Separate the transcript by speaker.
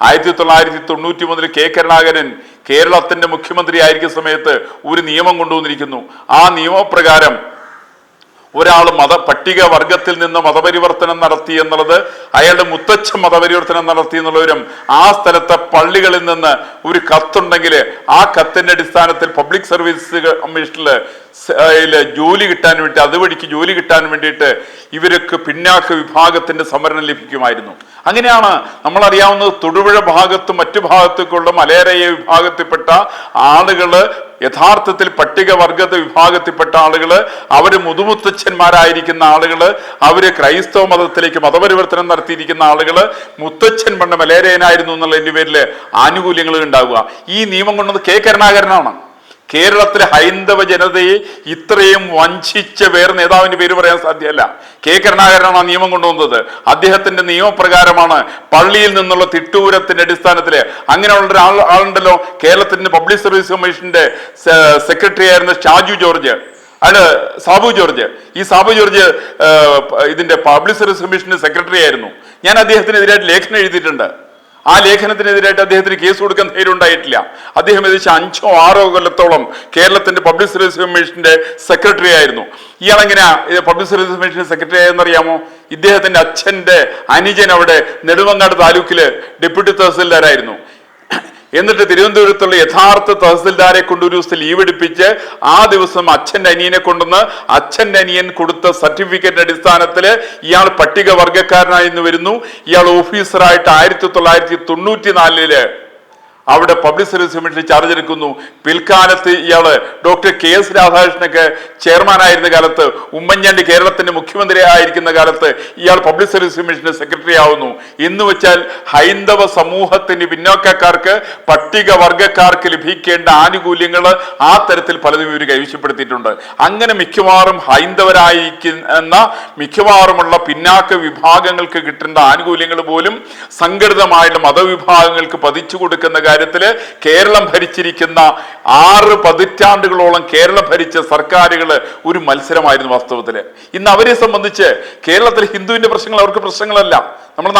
Speaker 1: ആയിരത്തി തൊള്ളായിരത്തി തൊണ്ണൂറ്റി മുതൽ കെ കരുണാകരൻ കേരളത്തിന്റെ മുഖ്യമന്ത്രി ആയിരിക്കുന്ന സമയത്ത് ഒരു നിയമം കൊണ്ടുവന്നിരിക്കുന്നു. ആ നിയമപ്രകാരം ഒരാൾ മത പട്ടിക വർഗത്തിൽ നിന്ന് മതപരിവർത്തനം നടത്തി എന്നുള്ളത് അയാളുടെ മുത്തച്ഛ മതപരിവർത്തനം നടത്തി എന്നുള്ളവരും ആ സ്ഥലത്തെ പള്ളികളിൽ നിന്ന് ഒരു കത്തുണ്ടെങ്കിൽ ആ കത്തിന്റെ അടിസ്ഥാനത്തിൽ പബ്ലിക് സർവീസ് കമ്മീഷനിൽ ജോലി കിട്ടാൻ വേണ്ടി അതുവഴിക്ക് ജോലി കിട്ടാൻ വേണ്ടിയിട്ട് ഇവർക്ക് പിന്നാക്ക വിഭാഗത്തിന്റെ സംവരണം ലഭിക്കുമായിരുന്നു. അങ്ങനെയാണ് നമ്മൾ അറിയാവുന്നത് തൊടുപുഴ ഭാഗത്ത് മറ്റു ഭാഗത്തേക്കുള്ള മലയരയ വിഭാഗത്തിൽപ്പെട്ട ആളുകൾ യഥാർത്ഥത്തിൽ പട്ടികവർഗത വിഭാഗത്തിൽപ്പെട്ട ആളുകൾ അവർ മുതുമുത്തച്ഛന്മാരായിരിക്കുന്ന ആളുകൾ അവർ ക്രൈസ്തവ മതത്തിലേക്ക് മതപരിവർത്തനം നടത്തിയിരിക്കുന്ന ആളുകൾ മുത്തച്ഛൻ പണ്ട് മലേരയനായിരുന്നു എന്റെ പേരിൽ ആനുകൂല്യങ്ങൾ ഉണ്ടാവുക. ഈ നിയമം കൊണ്ടത് കെ കരുണാകരനാണ്. കേരളത്തിലെ ഹൈന്ദവ ജനതയെ ഇത്രയും വഞ്ചിച്ച വേറെ നേതാവിന്റെ പേര് പറയാൻ സാധ്യമല്ല കെ കരുണാകരനാണ് ആ നിയമം കൊണ്ടുവന്നത്. അദ്ദേഹത്തിന്റെ നിയമപ്രകാരമാണ് പള്ളിയിൽ നിന്നുള്ള തിട്ടൂരത്തിന്റെ അടിസ്ഥാനത്തിൽ അങ്ങനെയുള്ള ഒരാൾ ആളുണ്ടല്ലോ കേരളത്തിന്റെ പബ്ലിക് സർവീസ് കമ്മീഷന്റെ സെക്രട്ടറി ആയിരുന്ന ഷാജു ജോർജ്. അയാൾ സാബു ജോർജ്. ഈ സാബു ജോർജ് ഇതിന്റെ പബ്ലിക് സർവീസ് കമ്മീഷന്റെ സെക്രട്ടറി ആയിരുന്നു ഞാൻ അദ്ദേഹത്തിനെതിരായിട്ട് ലേഖനം എഴുതിയിട്ടുണ്ട്. ആ ലേഖനത്തിനെതിരായിട്ട് അദ്ദേഹത്തിന് കേസ് കൊടുക്കാൻ ധൈര്യം ഉണ്ടായിട്ടില്ല അദ്ദേഹം ഏകദേശം അഞ്ചോ ആറോ കൊല്ലത്തോളം കേരളത്തിന്റെ പബ്ലിക് സർവീസ് കമ്മീഷന്റെ സെക്രട്ടറി ആയിരുന്നു. ഇയാൾ എങ്ങനെയാ പബ്ലിക് സർവീസ് കമ്മീഷന്റെ സെക്രട്ടറി ആയെന്നറിയാമോ? ഇദ്ദേഹത്തിന്റെ അച്ഛന്റെ അനുജൻ അവിടെ നെടുമങ്ങാട് താലൂക്കിൽ ഡെപ്യൂട്ടി തഹസിൽദാരായിരുന്നു. എന്നിട്ട് തിരുവനന്തപുരത്തുള്ള യഥാർത്ഥ തഹസിൽദാരെ കൊണ്ട് ഒരു ദിവസം ലീവ് എടുപ്പിച്ച് ആ ദിവസം അച്ഛന്റെ അനിയനെ കൊണ്ടുവന്ന് അച്ഛന്റെ അനിയൻ കൊടുത്ത സർട്ടിഫിക്കറ്റ് അടിസ്ഥാനത്തിൽ ഇയാൾ പട്ടികവർഗക്കാരനായി ഇന്ന് വരുന്നു. ഇയാൾ ഓഫീസറായിട്ട് ആയിരത്തി തൊള്ളായിരത്തി തൊണ്ണൂറ്റി നാലിൽ അവിടെ പബ്ലിക് സർവീസ് കമ്മീഷനിൽ ചാർജ് എടുക്കുന്നു. പിൽക്കാലത്ത് ഇയാൾ ഡോക്ടർ കെ എസ് രാധാകൃഷ്ണനൊക്കെ ചെയർമാനായിരുന്ന കാലത്ത് ഉമ്മൻചാണ്ടി കേരളത്തിന്റെ മുഖ്യമന്ത്രി ആയിരിക്കുന്ന കാലത്ത് ഇയാൾ പബ്ലിക് സർവീസ് കമ്മീഷന്റെ സെക്രട്ടറി ആവുന്നു. എന്ന് വെച്ചാൽ ഹൈന്ദവ സമൂഹത്തിന് പിന്നോക്കക്കാർക്ക് പട്ടികവർഗക്കാർക്ക് ലഭിക്കേണ്ട ആനുകൂല്യങ്ങൾ ആ തരത്തിൽ പലതും ഇവർ കൈവശപ്പെടുത്തിയിട്ടുണ്ട്. അങ്ങനെ മിക്കവാറും ഹൈന്ദവരായിരിക്കുന്ന മിക്കവാറുമുള്ള പിന്നാക്ക വിഭാഗങ്ങൾക്ക് കിട്ടേണ്ട ആനുകൂല്യങ്ങൾ പോലും സംഘടിതമായിട്ട് മതവിഭാഗങ്ങൾക്ക് പതിച്ചു കൊടുക്കുന്ന കാര്യത്തിൽ കേരളം ഭരിച്ചിരിക്കുന്ന ആറ് പതിറ്റാണ്ടുകളോളം കേരളം ഭരിച്ച സർക്കാരുകൾ ഒരു മത്സരമായിരുന്നു വാസ്തവത്തിൽ ഇന്ന് അവരെ സംബന്ധിച്ച് കേരളത്തിൽ ഹിന്ദുവിന്റെ പ്രശ്നങ്ങൾ അവർക്ക് പ്രശ്നങ്ങളല്ല. നമ്മൾ